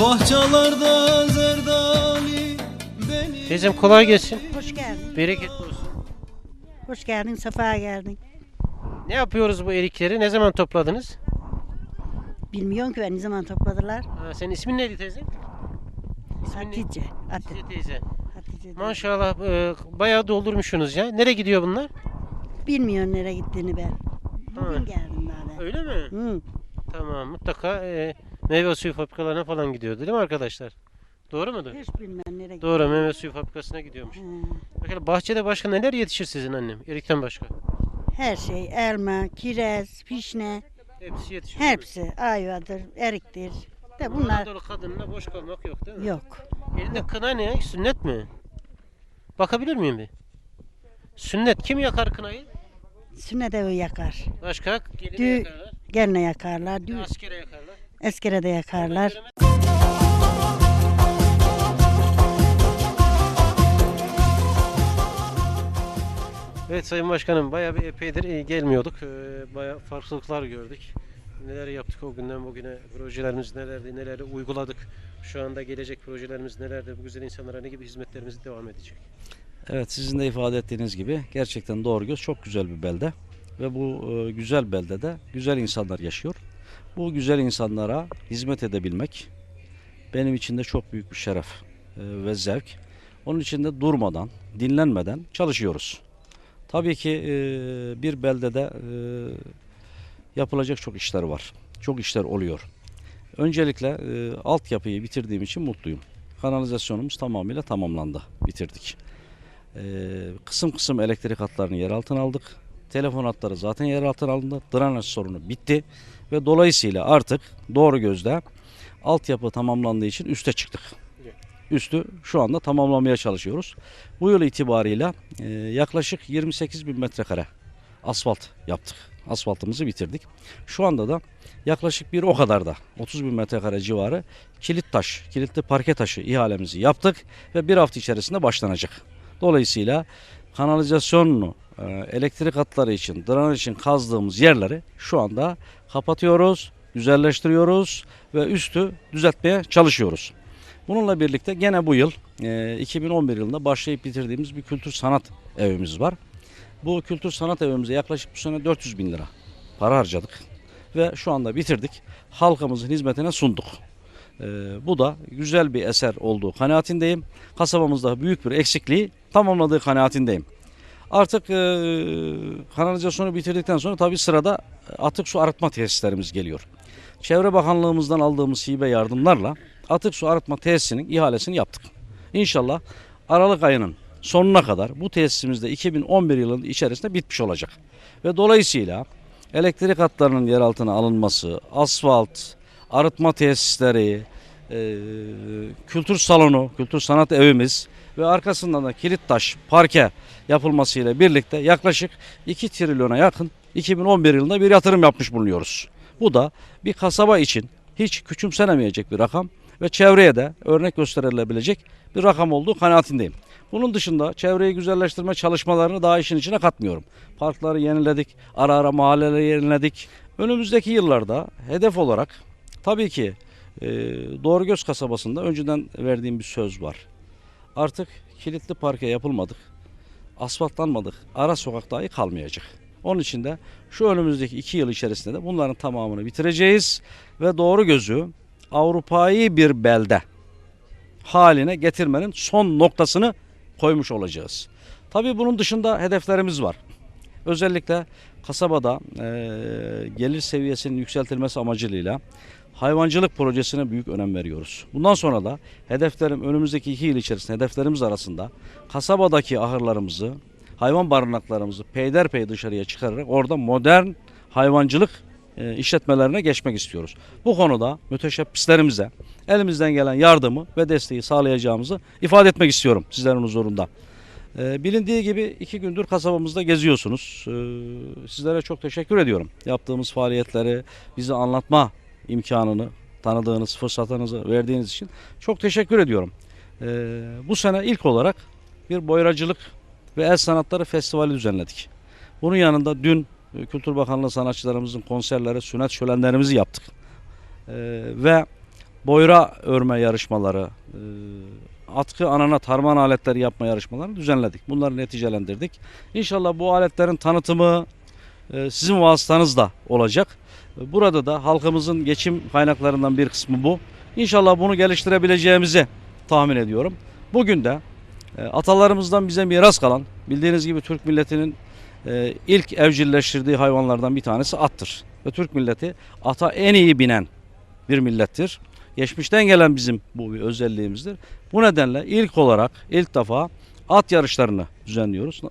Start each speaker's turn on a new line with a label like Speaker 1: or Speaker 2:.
Speaker 1: Bahçelerde zerdali beni
Speaker 2: Teyzem kolay gelsin.
Speaker 3: Hoş geldin.
Speaker 2: Bereketli olsun.
Speaker 3: Hoş geldin, sefa geldin.
Speaker 2: Ne yapıyoruz bu erikleri? Ne zaman topladınız?
Speaker 3: Bilmiyorum ki ben ne zaman topladılar.
Speaker 2: Ha, senin ismin neydi teyze? İsmin ne?
Speaker 3: Hatice. Hatice.
Speaker 2: Hatice teyze.
Speaker 3: Hatice.
Speaker 2: Maşallah e, bayağı doldurmuşsunuz ya. Nereye gidiyor bunlar?
Speaker 3: Bilmiyorum nereye gittiğini ben. Bugün
Speaker 2: Ha.
Speaker 3: geldim daha ben.
Speaker 2: Öyle mi?
Speaker 3: Hı.
Speaker 2: Tamam mutlaka e, meyve suyu fabrikalarına falan gidiyordu değil mi arkadaşlar? Doğru mudur?
Speaker 3: Hiç bilmem nereye
Speaker 2: Doğru meyve suyu fabrikasına gidiyormuş. Bakalım bahçede başka neler yetişir sizin annem? Erikten başka.
Speaker 3: Her şey elma, kiraz, pişne
Speaker 2: Hepsi yetişir. değil mi?
Speaker 3: hepsi ayvadır, eriktir. De bunlar
Speaker 2: Anadolu kadınına boş kalmak yok değil mi?
Speaker 3: yok.
Speaker 2: Elinde kına ne? Sünnet mi? Bakabilir miyim bir? Sünnet. Kim yakar kınayı?
Speaker 3: Sünnet evi yakar.
Speaker 2: Başka? Geline
Speaker 3: Dü-
Speaker 2: yakarlar.
Speaker 3: Geline yakarlar, düğün,
Speaker 2: Askere yakarlar.
Speaker 3: Eskere de yakarlar.
Speaker 2: Evet Sayın Başkanım bayağı bir epeydir e, gelmiyorduk. Ee, Bayağı farklılıklar gördük. Neler yaptık o günden bugüne, projelerimiz nelerdi, neleri uyguladık. Şu anda gelecek projelerimiz nelerdi, bu güzel insanlara ne gibi hizmetlerimiz devam edecek.
Speaker 4: Evet sizin de ifade ettiğiniz gibi gerçekten Doğrugöz çok güzel bir belde ve bu e, güzel beldede güzel insanlar yaşıyor. Bu güzel insanlara hizmet edebilmek benim için de çok büyük bir şeref e, ve zevk. Onun için de durmadan, dinlenmeden çalışıyoruz. Tabii ki e, bir beldede e, yapılacak çok işler var. Çok işler oluyor. Öncelikle altyapıyı bitirdiğim için mutluyum. Kanalizasyonumuz tamamıyla tamamlandı, bitirdik. Kısım kısım elektrik hatlarını yer altına aldık. Telefon hatları zaten yer altına alındı. Drenaj sorunu bitti. Ve dolayısıyla artık doğru gözde altyapı tamamlandığı için üste çıktık. Üstü şu anda tamamlamaya çalışıyoruz. Bu yıl itibarıyla e, yaklaşık 28 bin metrekare asfalt yaptık. Asfaltımızı bitirdik. Şu anda da yaklaşık bir o kadar da 30 bin metrekare civarı kilit taş, kilitli parke taşı ihalemizi yaptık ve bir hafta içerisinde başlanacak. Dolayısıyla kanalizasyonunu, elektrik hatları için, drenaj için kazdığımız yerleri şu anda kapatıyoruz, güzelleştiriyoruz ve üstü düzeltmeye çalışıyoruz. Bununla birlikte gene bu yıl e, 2011 yılında başlayıp bitirdiğimiz bir kültür sanat evimiz var. Bu kültür sanat evimize yaklaşık bu sene 400 bin lira para harcadık ve şu anda bitirdik. Halkımızın hizmetine sunduk. Ee, bu da güzel bir eser olduğu kanaatindeyim. Kasabamızda büyük bir eksikliği tamamladığı kanaatindeyim. Artık e, kanalizasyonu bitirdikten sonra tabii sırada atık su arıtma tesislerimiz geliyor. Çevre Bakanlığımızdan aldığımız hibe yardımlarla atık su arıtma tesisinin ihalesini yaptık. İnşallah Aralık ayının sonuna kadar bu tesisimizde 2011 yılının içerisinde bitmiş olacak. Ve dolayısıyla elektrik hatlarının yer altına alınması, asfalt, arıtma tesisleri, e, kültür salonu, kültür sanat evimiz ve arkasından da kilit taş, parke yapılmasıyla birlikte yaklaşık 2 trilyona yakın 2011 yılında bir yatırım yapmış bulunuyoruz. Bu da bir kasaba için hiç küçümsenemeyecek bir rakam ve çevreye de örnek gösterilebilecek bir rakam olduğu kanaatindeyim. Bunun dışında çevreyi güzelleştirme çalışmalarını daha işin içine katmıyorum. Parkları yeniledik, ara ara mahalleleri yeniledik. Önümüzdeki yıllarda hedef olarak tabii ki e, Doğrugöz kasabasında önceden verdiğim bir söz var. Artık kilitli parke yapılmadık, asfaltlanmadık, ara sokak dahi kalmayacak. Onun için de şu önümüzdeki iki yıl içerisinde de bunların tamamını bitireceğiz ve doğru gözü Avrupa'yı bir belde haline getirmenin son noktasını koymuş olacağız. Tabii bunun dışında hedeflerimiz var. Özellikle kasabada eee, gelir seviyesinin yükseltilmesi amacıyla hayvancılık projesine büyük önem veriyoruz. Bundan sonra da hedeflerim önümüzdeki iki yıl içerisinde hedeflerimiz arasında kasabadaki ahırlarımızı, hayvan barınaklarımızı peyderpey dışarıya çıkararak orada modern hayvancılık e, işletmelerine geçmek istiyoruz. Bu konuda müteşebbislerimize elimizden gelen yardımı ve desteği sağlayacağımızı ifade etmek istiyorum sizlerin huzurunda. E, bilindiği gibi iki gündür kasabamızda geziyorsunuz. E, sizlere çok teşekkür ediyorum. Yaptığımız faaliyetleri bize anlatma imkanını tanıdığınız, fırsatınızı verdiğiniz için çok teşekkür ediyorum. E, bu sene ilk olarak bir boyracılık ve el sanatları festivali düzenledik. Bunun yanında dün e, Kültür Bakanlığı sanatçılarımızın konserleri, sünnet şölenlerimizi yaptık. Ve boyra örme yarışmaları, e, atkı anana tarman aletleri yapma yarışmalarını düzenledik. Bunları neticelendirdik. İnşallah bu aletlerin tanıtımı e, sizin vasıtanızla olacak. E, Burada da halkımızın geçim kaynaklarından bir kısmı bu. İnşallah bunu geliştirebileceğimizi tahmin ediyorum. Bugün de e, atalarımızdan bize miras kalan, bildiğiniz gibi Türk milletinin ilk evcilleştirdiği hayvanlardan bir tanesi attır. Ve Türk milleti ata en iyi binen bir millettir. Geçmişten gelen bizim bu bir özelliğimizdir. Bu nedenle ilk olarak ilk defa at yarışlarını düzenliyoruz.